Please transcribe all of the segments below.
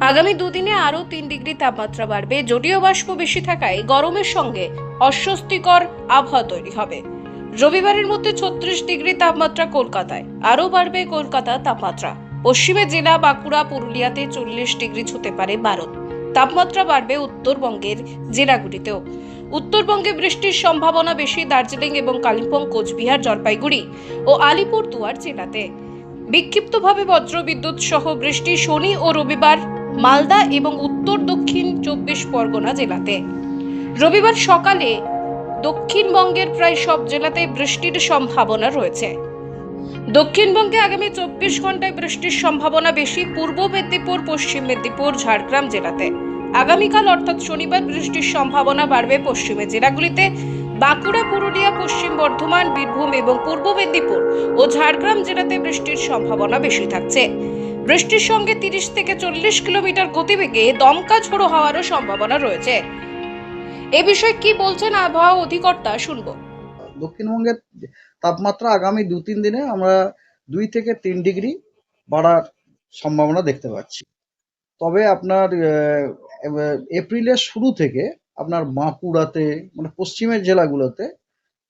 আগামী দুদিনে আরও তিন ডিগ্রি তাপমাত্রা বাড়বে। জলীয় বাষ্প বেশি থাকায় গরমের সঙ্গে অস্বস্তিকর আবহাওয়া তৈরি হবে। রবিবারের মধ্যে ছত্রিশ ডিগ্রি তাপমাত্রা কলকাতায়, আরও বাড়বে কলকাতা তাপমাত্রা। পশ্চিমে জেলা বাঁকুড়া, পুরুলিয়াতে চল্লিশ ডিগ্রি ছুতে পারে ভারত তাপমাত্রা বাড়বে উত্তরবঙ্গের জেলাগুলিতেও। উত্তরবঙ্গে বৃষ্টির সম্ভাবনা বেশি দার্জিলিং এবং কালিম্পং, কোচবিহার, জলপাইগুড়ি ও আলিপুর দুয়ার জেলাতে। বিক্ষিপ্তভাবে বজ্রবিদ্যুৎ সহ বৃষ্টি শনি ও রবিবার মালদা এবং উত্তর দক্ষিণ চব্বিশ পরগনা জেলাতে। রবিবার সকালে দক্ষিণবঙ্গের প্রায় সব জেলাতে বৃষ্টির সম্ভাবনা রয়েছে। দক্ষিণবঙ্গে আগামী চব্বিশ ঘন্টায় বৃষ্টির সম্ভাবনা বেশি, পূর্ব মেদিনীপুর, পশ্চিম মেদিনীপুর, ঝাড়গ্রাম জেলাতে। আগামীকাল অর্থাৎ শনিবার বৃষ্টির সম্ভাবনা বাড়বে পশ্চিমের জেলাগুলিতে। বাঁকুড়া, পুরুলিয়া, পশ্চিম বর্ধমান, বীরভূম এবং পূর্ব মেদিনীপুর ও ঝাড়গ্রাম জেলাতে বৃষ্টির সম্ভাবনা বেশি থাকছে। বৃষ্টির সঙ্গে তিরিশ থেকে চল্লিশ কিলোমিটার গতিবেগে দমকা ঝোড়ো হওয়ারও সম্ভাবনা রয়েছে। এ বিষয়ে কি বলছেন আবহাওয়া অধিকর্তা, শুনব। দক্ষিণবঙ্গের তাপমাত্রা আগামী দু তিন দিনে আমরা দুই থেকে তিন ডিগ্রি বাড়ার সম্ভাবনা দেখতে পাচ্ছি। তবে আপনার এপ্রিলের শুরু থেকে আপনার বাঁকুড়াতে মানে পশ্চিমের জেলাগুলোতে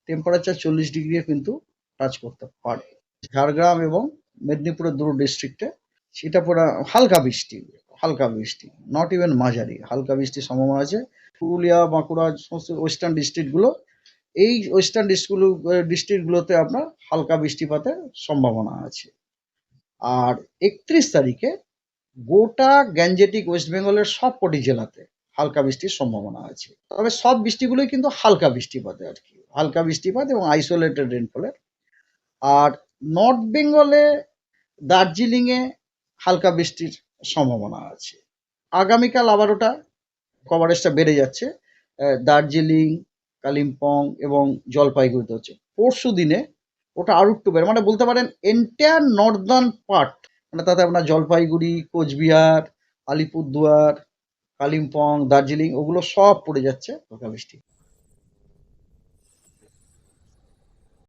টেম্পারেচার চল্লিশ ডিগ্রি কিন্তু টাচ করতে পারে। ঝাড়গ্রাম এবং মেদিনীপুরের দুটো ডিস্ট্রিক্টে সেটা পুরো হালকা বৃষ্টি হালকা বৃষ্টি নট ইভেন মাঝারি, হালকা বৃষ্টির সম্ভাবনা আছে। পুরুলিয়া, বাঁকুড়া, সমস্ত ওয়েস্টার্ন ডিস্ট্রিক্টগুলো এই ওয়েস্টার্ন ডিস্ট্রিক্টগুলো ডিস্ট্রিক্টগুলোতে আপনার হালকা বৃষ্টিপাতের সম্ভাবনা আছে। আর একত্রিশ তারিখে গোটা গ্যাঞ্জেটিক ওয়েস্ট বেঙ্গলের সব কটি জেলাতে হালকা বৃষ্টির সম্ভাবনা আছে। তবে সব বৃষ্টিগুলোই কিন্তু হালকা বৃষ্টিপাতে আর কি, হালকা বৃষ্টিপাত এবং আইসোলেটেড রেনফলের আর নর্থ বেঙ্গলে দার্জিলিংয়ে হালকা বৃষ্টির সম্ভাবনা আছে। আগামীকাল আবার ওটা কভারেজটা বেড়ে যাচ্ছে। দার্জিলিং, কালিম্পং এবং জলপাইগুড়িতে হচ্ছে। পরশু দিনে ওটা আরও একটু বেড়ে মানে বলতে পারেন এন্টায়ার নর্দার্ন পার্ট মানে তাতে আপনার জলপাইগুড়ি, কোচবিহার, আলিপুরদুয়ার, কালিম্পং, দার্জিলিং, ওগুলো সব পড়ে যাচ্ছে হালকা বৃষ্টি